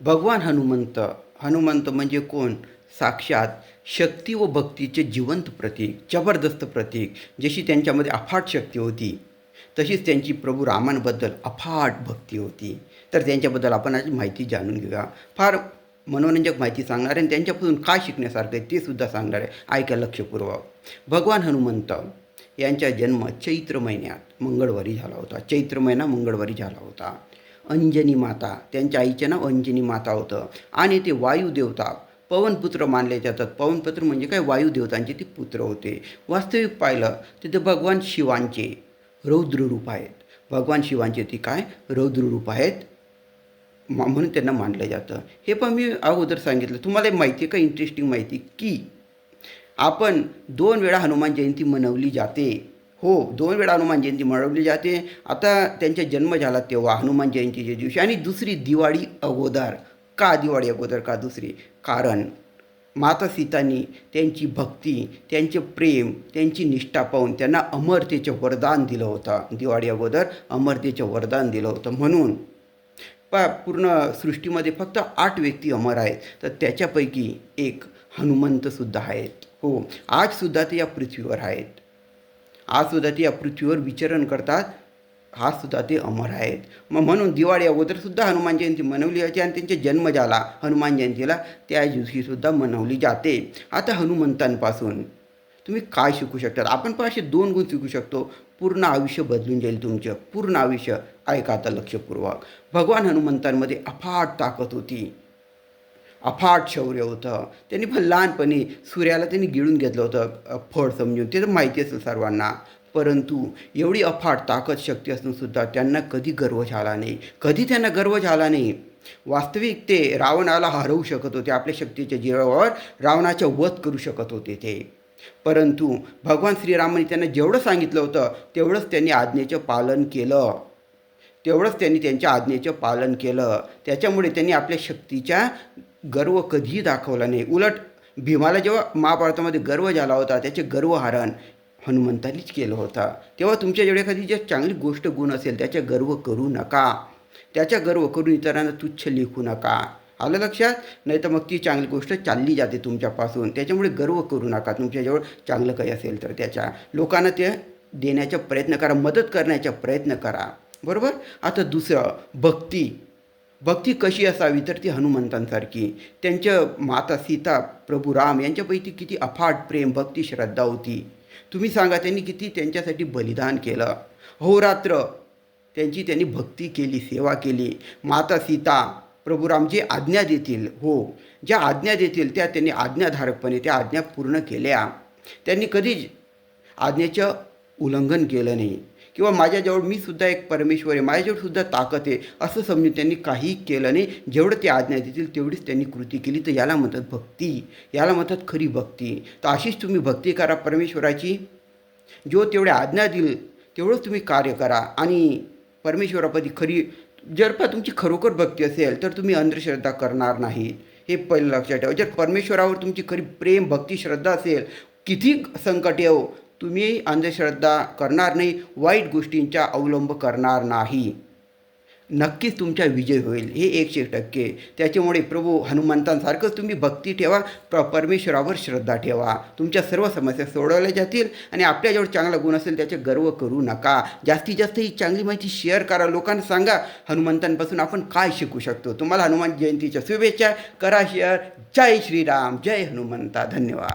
भगवान हनुमंत हनुमंत म्हणजे कोण? साक्षात शक्ती व भक्तीचे जिवंत प्रतीक जबरदस्त प्रतीक जशी त्यांच्यामध्ये अफाट शक्ती होती तशीच त्यांची प्रभू रामांबद्दल अफाट भक्ती होती. तर त्यांच्याबद्दल आपण आज माहिती जाणून घेऊया. फार मनोरंजक माहिती सांगणार आहे आणि त्यांच्यापासून काय शिकण्यासारखं आहे ते सुद्धा सांगणार. आहे ऐका लक्षपूर्वक. भगवान हनुमंत यांचा जन्म चैत्र महिन्यात मंगळवारी झाला होता. चैत्र महिना मंगळवारी झाला होता. अंजनी माता. त्यांच्या आईचे नाव अंजनी माता होतं. आणि ते वायुदेवता. पवनपुत्र मानले जातात. पवनपुत्र म्हणजे काय? वायुदेवतांचे ते पुत्र होते. वास्तविक पाहिलं तिथे भगवान शिवांचे रौद्ररूप आहेत. भगवान शिवांचे ते काय? रौद्ररूप आहेत. म्हणून त्यांना मानलं जातं. हे पण मी अगोदर सांगितलं. तुम्हाला एक माहिती आहे का? इंटरेस्टिंग माहिती. की आपण दोन वेळा हनुमान जयंती मनवली जाते. हो दोन वेळा हनुमान जयंती मनवली जाते. आता त्यांचा जन्म झाला तेव्हा हनुमान जयंतीच्या दिवशी. आणि दुसरी दिवाळी अगोदर. का दिवाळी अगोदर का दुसरी? कारण माता सीतांनी त्यांची भक्ती त्यांचे प्रेम त्यांची निष्ठा पाहून त्यांना अमरतेचं वरदान दिलं होतं. दिवाळी अगोदर अमरतेचं वरदान दिलं होतं. म्हणून पा पूर्ण सृष्टीमध्ये फक्त आठ व्यक्ती अमर आहेत. तर त्याच्यापैकी एक हनुमंतसुद्धा आहेत. हो आजसुद्धा ते या पृथ्वीवर आहेत. आजसुद्धा ते या पृथ्वीवर विचरण करतात. आजसुद्धा ते अमर आहेत. मग म्हणून दिवाळी अगोदरसुद्धा हनुमान जयंती मनवली जाते आणि त्यांचा जन्म झाला. हनुमान जयंतीला त्या दिवशीसुद्धा मनवली जाते. आता हनुमंतांपासून तुम्ही काय शिकू शकतात? आपण पण असे दोन गुण शिकू शकतो. पूर्ण आयुष्य बदलून जाईल तुमचं. पूर्ण आयुष्य. ऐका आता लक्षपूर्वक. भगवान हनुमंतांमध्ये अफाट ताकद होती. अफाट शौर्य होतं. त्यांनी पण लहानपणी सूर्याला त्यांनी गिळून घेतलं होतं फळ समजून. ते तर माहिती असेल सर्वांना. परंतु एवढी अफाट ताकद शक्ती असूनसुद्धा त्यांना कधी गर्व झाला नाही. कधी त्यांना गर्व झाला नाही. वास्तविक ते रावणाला हरवू शकत होते. आपल्या शक्तीच्या जीवावर रावणाच्या वध करू शकत होते ते. परंतु भगवान श्रीरामाने त्यांना जेवढं सांगितलं होतं तेवढंच त्यांनी आज्ञेचं पालन केलं. तेवढंच त्यांनी त्यांच्या आज्ञेचं पालन केलं. त्याच्यामुळे त्यांनी आपल्या शक्तीच्या गर्व कधीही दाखवला नाही. उलट भीमाला जेव्हा महाभारतामध्ये गर्व झाला होता त्याचे गर्वहरण हनुमंतानीच केलं होतं. तेव्हा तुमच्या जेवढे एखादी जे चांगली गोष्ट गुण असेल त्याच्या गर्व करू नका. त्याच्या गर्व करून इतरांना तुच्छ लेखू नका. आलं लक्षात? नाही तर मग ती चांगली गोष्ट चालली जाते तुमच्यापासून. त्याच्यामुळे गर्व करू नका. तुमच्याजवळ चांगलं काही असेल तर त्याच्या लोकांना ते देण्याचा प्रयत्न करा. मदत करण्याचा प्रयत्न करा. बरोबर? आता दुसरं भक्ती. भक्ती कशी असावी? तर ती हनुमंतांसारखी. त्यांच्या माता सीता प्रभू राम यांच्यापैकी किती अफाट प्रेम भक्ती श्रद्धा होती. तुम्ही सांगा त्यांनी किती त्यांच्यासाठी बलिदान केलं. होरात्र त्यांची त्यांनी भक्ती केली सेवा केली. माता सीता प्रभू राम जे आज्ञा देतील हो. ज्या आज्ञा देतील त्या त्यांनी आज्ञाधारकपणे त्या आज्ञा पूर्ण केल्या. त्यांनी कधीच आज्ञेचं उल्लंघन केलं नाही. किंवा माझ्याजवळ मी सुद्धा एक परमेश्वर आहे माझ्याजवळ सुद्धा ताकद आहे असं समजून त्यांनी काही केलं नाही. जेवढं ते आज्ञा देतील तेवढीच त्यांनी कृती केली. तर याला म्हणतात भक्ती. याला म्हणतात खरी भक्ती. तर अशीच तुम्ही भक्ती करा परमेश्वराची. जो तेवढ्या आज्ञा देईल तेवढंच तुम्ही कार्य करा. आणि परमेश्वरापदी खरी जर का तुमची खरोखर भक्ती असेल तर तुम्ही अंधश्रद्धा करणार नाही. हे पहिलं लक्षात ठेवा. जर परमेश्वरावर तुमची खरी प्रेम भक्ती श्रद्धा असेल किती संकट येऊ. तुम्ही अंधश्रद्धा करणार नाही वाईट गोष्टींचा अवलंब करणार नाही. नक्कीच तुमचा विजय होईल हे एकशे टक्के. त्याच्यामुळे प्रभू हनुमंतांसारखंच तुम्ही भक्ती ठेवा प्र परमेश्वरावर श्रद्धा ठेवा. तुमच्या सर्व समस्या सोडवल्या जातील आणि आपल्याजवळ चांगला गुण असेल त्याचे गर्व करू नका. जास्तीत जास्त ही चांगली माहिती शेअर करा. लोकांना सांगा हनुमंतांपासून आपण काय शिकू शकतो? तुम्हाला हनुमान जयंतीच्या शुभेच्छा. करा शेअर. जय श्रीराम. जय हनुमंता. धन्यवाद.